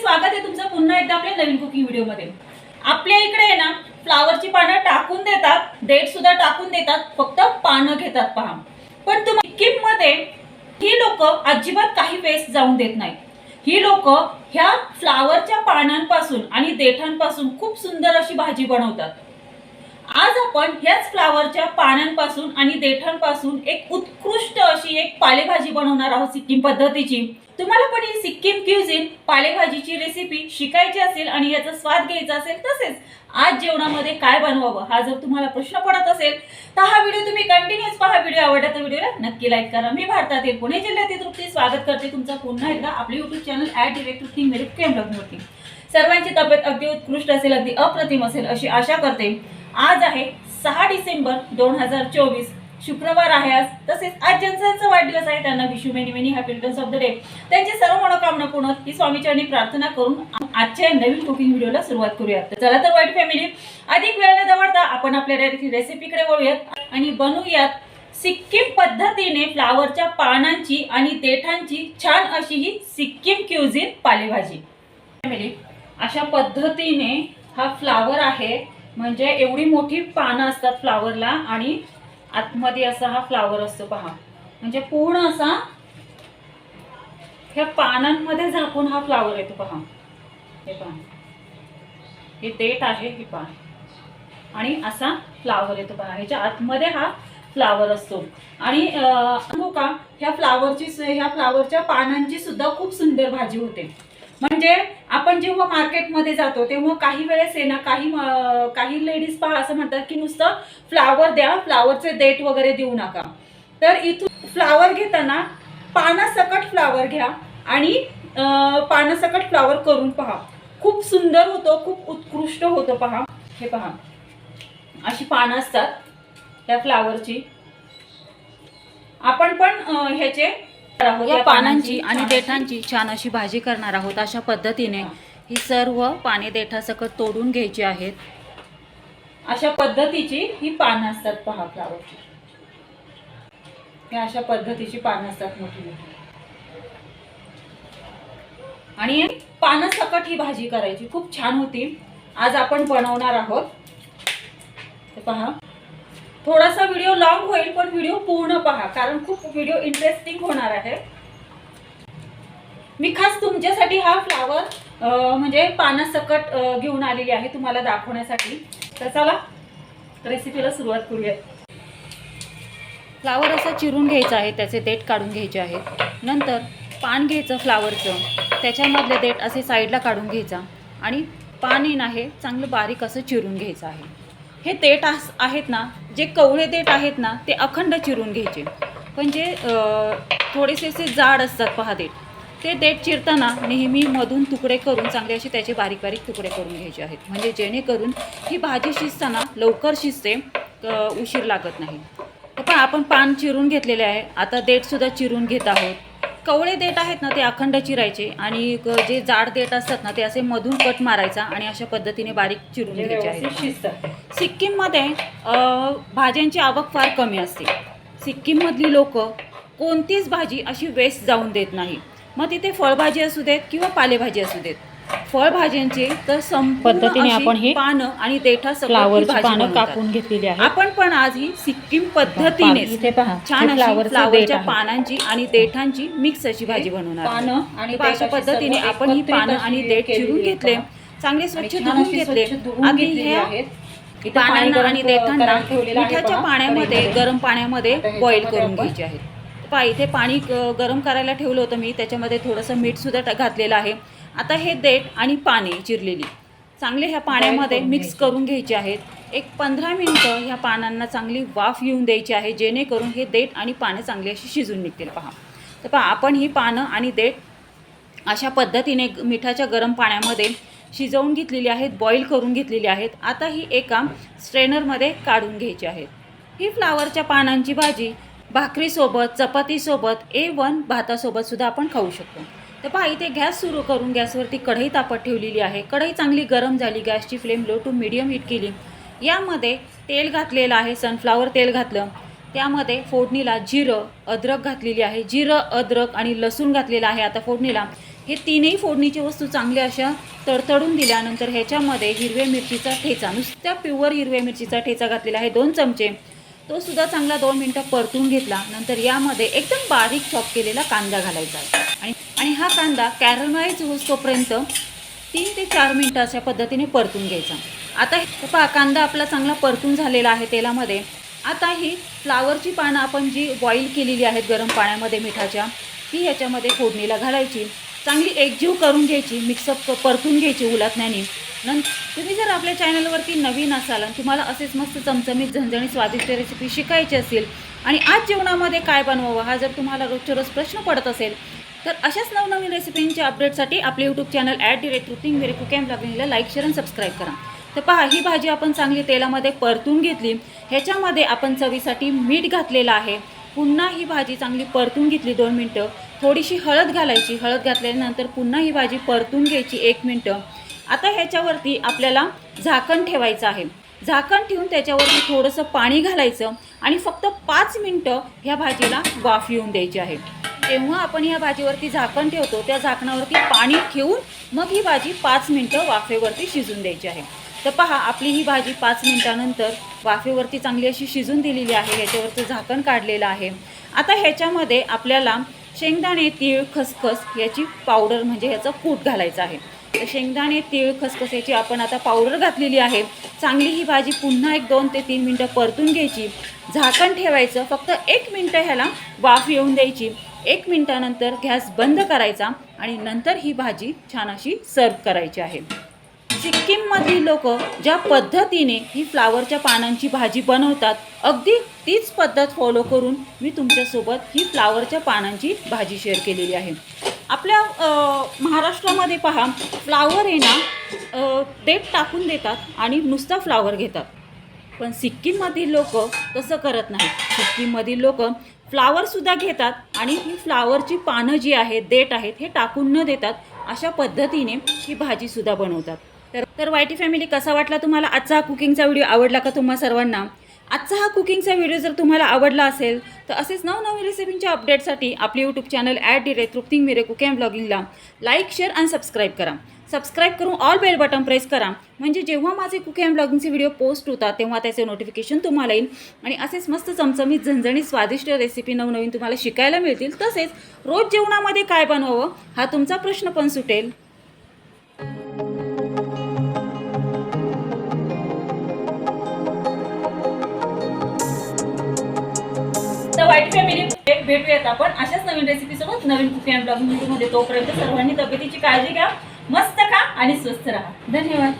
स्वागत आहे तुमचं पुन्हा एकदा आपल्या नवीन कुकिंग व्हिडिओमध्ये आपल्या इकडे आहे ना फ्लावरची पानं टाकून देतात डेट सुद्धा टाकून देतात फक्त पानं घेतात पहा. पण तुम्ही सिक्कीममध्ये ही लोक अजिबात काही वेस्ट जाऊन देत नाही ही लोक ह्या फ्लावरच्या पानांपासून आणि देठांपासून खूप सुंदर अशी भाजी बनवतात. आज आपण ह्याच फ्लावरच्या पानांपासून आणि देठांपासून एक उत्कृष्ट अशी एक पालेभाजी बनवणार आहोत सिक्कीम पद्धतीची. तुम्हाला पण ही सिक्कीम क्युझिन पालेभाजीची रेसिपी शिकायची असेल आणि याचा स्वाद घ्यायचा असेल तसेच आज जेवणामध्ये काय बनवावं हा जर तुम्हाला प्रश्न पडत असेल तर हा व्हिडिओ तुम्ही कंटिन्यूअस पहा. व्हिडिओ आवडला तर व्हिडिओला नक्की लाईक करा. मी भारतातील पुणे जिल्ह्यातील तृप्ती स्वागत करते तुमचा. पुन्हा एकदा आपले YouTube channel at direct Trupti मेरिट केम ब्लॉगवरती सर्वांची तब्येत अगदी उत्कृष्ट असेल अगदी अप्रतिम असेल अशी आशा करते. आज आहे सहा डिसेंबर दोन हजार चोवीस. शुक्रवार आहे आज. तसेच आज ज्यांचा वाढदिवस आहे. त्यांना wish you many many happy returns of the day त्यांची सर्व मनोकामना पूर्ण ही स्वामीचरणी प्रार्थना करून आजच्या नवीन कुकिंग व्हिडिओला सुरुवात करूयात चला तर वाईट फॅमिली अधिक वेळ न दवडता आपण आपल्या डायरेक्ट रेसिपीकडे वळूयात. आणि बनवूयात सिक्कीम पद्धतीने फ्लावरच्या पानांची आणि देठांची छान अशी ही सिक्कीम क्युझिन पालेभाजी. फॅमिली अशा पद्धतीने हा फ्लावर आहे. म्हणजे एवढी मोठी पानं असतात फ्लावरला आणि आतमध्ये असा हा फ्लावर असतो पहा. म्हणजे पूर्ण असा ह्या पानांमध्ये झाकून हा फ्लावर येतो पहा. हे पहा. हे देठ आहे हे पहा. आणि असा फ्लावर येतो पहा. ह्याच्या आतमध्ये हा फ्लावर असतो. आणि सांगू का ह्या फ्लावरची ह्या फ्लावरच्या पानांची सुद्धा खूप सुंदर भाजी होते. म्हणजे आपण जेव्हा मार्केटमध्ये जातो तेव्हा काही वेळेस आहे ना काही काही लेडीज पहा असं म्हणतात की नुसतं फ्लावर द्या फ्लावरचे देठ वगैरे देऊ नका. तर इथून फ्लावर घेताना पानासकट फ्लावर घ्या आणि पानासकट फ्लावर करून पहा. खूप सुंदर होतो खूप उत्कृष्ट होतं पहा. हे पहा. अशी पानं असतात त्या फ्लावरची आपण पण ह्याचे या पानांची आणि देठांची छान अशी भाजी करणार आहोत. अशा पद्धतीने ही सर्व पाने देठासकट तोडून घ्यायची आहेत. अशा पद्धतीची ही पानं असतात पहा फ्लावरची. अशा पद्धतीची पानं असतात मोठी मोठी. आणि पानं सकट ही भाजी करायची. खूप छान होती. आज आपण बनवणार आहोत. ते पहा. थोडासा व्हिडिओ लॉंग होईल पण व्हिडिओ पूर्ण पहा कारण खूप व्हिडिओ इंटरेस्टिंग होणार आहे. मी खास तुमच्यासाठी हा फ्लावर म्हणजे पानासकट घेऊन आलेली आहे तुम्हाला दाखवण्यासाठी. तर चला रेसिपीला सुरुवात करूयात फ्लावर असा चिरून घ्यायचा आहे त्याचे देठ काढून घ्यायचे आहेत. नंतर पान घ्यायचं फ्लावरचं त्याच्यामधले देठ असे साईडला काढून घ्यायचा. आणि पान आहे चांगलं बारीक असं चिरून घ्यायचं आहे. हे देठ आस- आहेत ना जे कवळे देठ आहेत ना ते अखंड चिरून घ्यायचे. पण जे थोडेसे असे जाड असतात पहा देठ ते देठ चिरताना नेहमी मधून तुकडे करून चांगले असे त्याचे बारीक बारीक तुकडे करून घ्यायचे आहेत. म्हणजे जेणेकरून ही भाजी शिजताना लवकर शिजते उशीर लागत नाही. तर पण आपण पान चिरून घेतलेले आहे. आता देठसुद्धा चिरून घेत आहोत. कवळे देठ आहेत ना ते अखंड चिरायचे आणि जे जाड देठ असतात ना ते असे मधून कट मारायचा आणि अशा पद्धतीने बारीक चिरून म्हणजे घ्यायचे शिजतात सिक्कीममध्ये भाज्यांची आवक फार कमी असते. सिक्कीममधली लोक कोणतीच भाजी अशी वेस्ट जाऊन देत नाही. मग तिथे फळभाजी असू देत किंवा पालेभाजी असू देत. फळभाज्यांचे तर संपूर्ण पद्धतीने आपण ही पानं आणि देठा फ्लावरची पानं कापून घेतलेली आहेत आपण पण आज ही सिक्कीम पद्धतीने छान हे फ्लावरच्या आहे. पानांची आणि देठांची मिक्स अशी भाजी बनवणार. पानं आणि पद्धतीने आपण ही पानं आणि देठ चिरून घेतले. चांगले आणि स्वच्छ धुवून घेतले. इथे पाणी पानांना आणि देठांना आहे मिठाच्या पाण्यामध्ये. गरम पाण्यामध्ये बॉईल करून घ्यायचे आहेत पहा इथे पाणी गरम करायला ठेवलं होतं मी त्याच्यामध्ये थोडंसं मीठसुद्धा घातलेलं आहे आता हे देठ आणि पाने चिरलेली. चांगले ह्या पाण्यामध्ये मिक्स. करून घ्यायचे आहेत. एक पंधरा मिनटं ह्या पानांना चांगली वाफ येऊन द्यायची आहे जेणेकरून हे देठ आणि पानं चांगली अशी शिजून निघतील. पहा. तर पहा आपण ही पानं आणि देठ अशा पद्धतीने मिठाच्या गरम पाण्यामध्ये शिजवून घेतलेली आहेत बॉईल करून घेतलेली आहेत. आता ही एका स्ट्रेनरमध्ये काढून घ्यायची आहेत ही फ्लावरच्या पानांची भाजी भाकरीसोबत चपातीसोबत ए वन भातासोबत सुद्धा आपण खाऊ शकतो. तर पहा इथे गॅस सुरू करून गॅसवरती कढई तापत ठेवलेली आहे. कढई चांगली गरम झाली गॅसची flame low to medium heat केली. यामध्ये तेल घातलेलं आहे सनफ्लावर तेल घातलं. त्यामध्ये फोडणीला जिरं अद्रक घातलेली आहे. जिरं अद्रक आणि लसूण घातलेलं आहे आता फोडणीला. हे तीनही फोडणीची वस्तू चांगल्या अशा तडतडून दिल्यानंतर ह्याच्यामध्ये हिरव्या मिरचीचा ठेचा नुसत्या प्युअर हिरव्या मिरचीचा ठेचा घातलेला आहे दोन चमचे. तो सुद्धा चांगला दोन मिनटं परतून घेतला. नंतर यामध्ये एकदम बारीक चॉप केलेला कांदा घालायचा आणि आणि हा कांदा कॅरमाईज होतोपर्यंत तीन ते चार मिनटं अशा पद्धतीने परतून घ्यायचा. आता हे पहा कांदा आपला चांगला परतून झालेला आहे तेलामध्ये. आता ही फ्लावरची पानं आपण जी बॉईल केलेली आहेत गरम पाण्यामध्ये मिठाच्या ती ह्याच्यामध्ये फोडणीला घालायची. चांगली एकजीव करून घ्यायची मिक्सअप परतून घ्यायची उलटण्याने. नंतर तुम्ही जर आपल्या चॅनलवरती नवीन असाल आणि तुम्हाला असेच मस्त चमचमीत झणझणीत स्वादिष्ट रेसिपी शिकायची असेल आणि आज जेवणामध्ये काय बनवावं हा जर तुम्हाला रोजच्या रोज प्रश्न पडत असेल तर अशाच नवनवीन रेसिपींच्या अपडेटसाठी आपले YouTube channel at the rate रुथिंग मेरे कुक अँड लाईक शेअर आणि सबस्क्राईब करा. तर पहा ही भाजी आपण चांगली तेलामध्ये परतून घेतली. ह्याच्यामध्ये आपण चवीसाठी मीठ घातलेलं आहे. पुन्हा ही भाजी चांगली परतून घेतली दोन मिनटं. थोडीशी हळद घालायची. हळद घातल्यानंतर पुन्हा ही भाजी परतून घ्यायची एक मिनटं. आता ह्याच्यावरती आपल्याला झाकण ठेवायचं आहे. झाकण ठेवून त्याच्यावरती थोडंसं पाणी घालायचं आणि फक्त पाच मिनटं ह्या भाजीला वाफ येऊन द्यायची आहे. तेव्हा आपण या भाजीवरती झाकण ठेवतो. त्या झाकणावरती पाणी ठेवून मग ही भाजी पाच मिनटं वाफेवरती शिजून द्यायची आहे. तर पहा आपली ही भाजी पाच मिनटानंतर वाफेवरती चांगली अशी शिजून दिलेली आहे. ह्याच्यावरचं झाकण काढलेलं आहे. आता ह्याच्यामध्ये आपल्याला शेंगदाणे तीळ खसखस याची पावडर म्हणजे ह्याचं कूट घालायचं आहे. तर शेंगदाणे तीळ खसखस याची आपण आता पावडर घातलेली आहे. चांगली ही भाजी पुन्हा एक दोन ते तीन मिनटं परतून घ्यायची. झाकण ठेवायचं. फक्त एक मिनटं ह्याला वाफ येऊन द्यायची. एक मिनटानंतर गॅस बंद करायचा आणि नंतर ही भाजी छान अशी सर्व करायची आहे. सिक्कीममधली लोक ज्या पद्धतीने ही फ्लावरच्या पानांची भाजी बनवतात अगदी तीच पद्धत फॉलो करून मी तुमच्यासोबत ही फ्लावरच्या पानांची भाजी शेअर केलेली आहे. आपल्या महाराष्ट्रामध्ये पहा फ्लावर हे ना देठ टाकून देतात आणि नुसता फ्लावर घेतात. पण सिक्कीममधील लोक तसं करत नाहीत. सिक्कीममधील लोक फ्लावरसुद्धा घेतात आणि ही फ्लावरची पानं जी आहेत देठ आहेत हे टाकून न देतात अशा पद्धतीने ही भाजीसुद्धा बनवतात. तर तर वायटी फॅमिली कसा वाटला तुम्हाला आजचा हा कुकिंगचा व्हिडिओ? आवडला का तुम्हा सर्वांना? आजचा हा कुकिंगचा व्हिडिओ जर तुम्हाला आवडला असेल तर असेच नवनवीन रेसिपींच्या अपडेटसाठी आपले यूट्यूब चॅनल ॲट डी तृप्तिंग मिरे कुक अँड ब्लॉगिंगला लाईक शेअर आणि सबस्क्राईब करा. सबस्क्राईब करून ऑल बेल बटन प्रेस करा. म्हणजे जेव्हा माझे कुकिंग अँड ब्लॉगिंगचे व्हिडिओ पोस्ट होतात तेव्हा त्याचे नोटिफिकेशन तुम्हाला येईल. आणि असेच मस्त चमचमीत झणझणीत स्वादिष्ट रेसिपी नवनवीन तुम्हाला शिकायला मिळतील. तसेच रोज जेवणामध्ये काय बनवावं हा तुमचा प्रश्न पण सुटेल. वाईट फॅमिली भेटूयात आपण. अशाच नवीन रेसिपीसोबत नवीन कुकिंग अँड ब्लॉगिंगमध्ये. तोपर्यंत सर्वांनी तब्येतीची काळजी घ्या. मस्त खा आणि स्वस्थ राहा. धन्यवाद.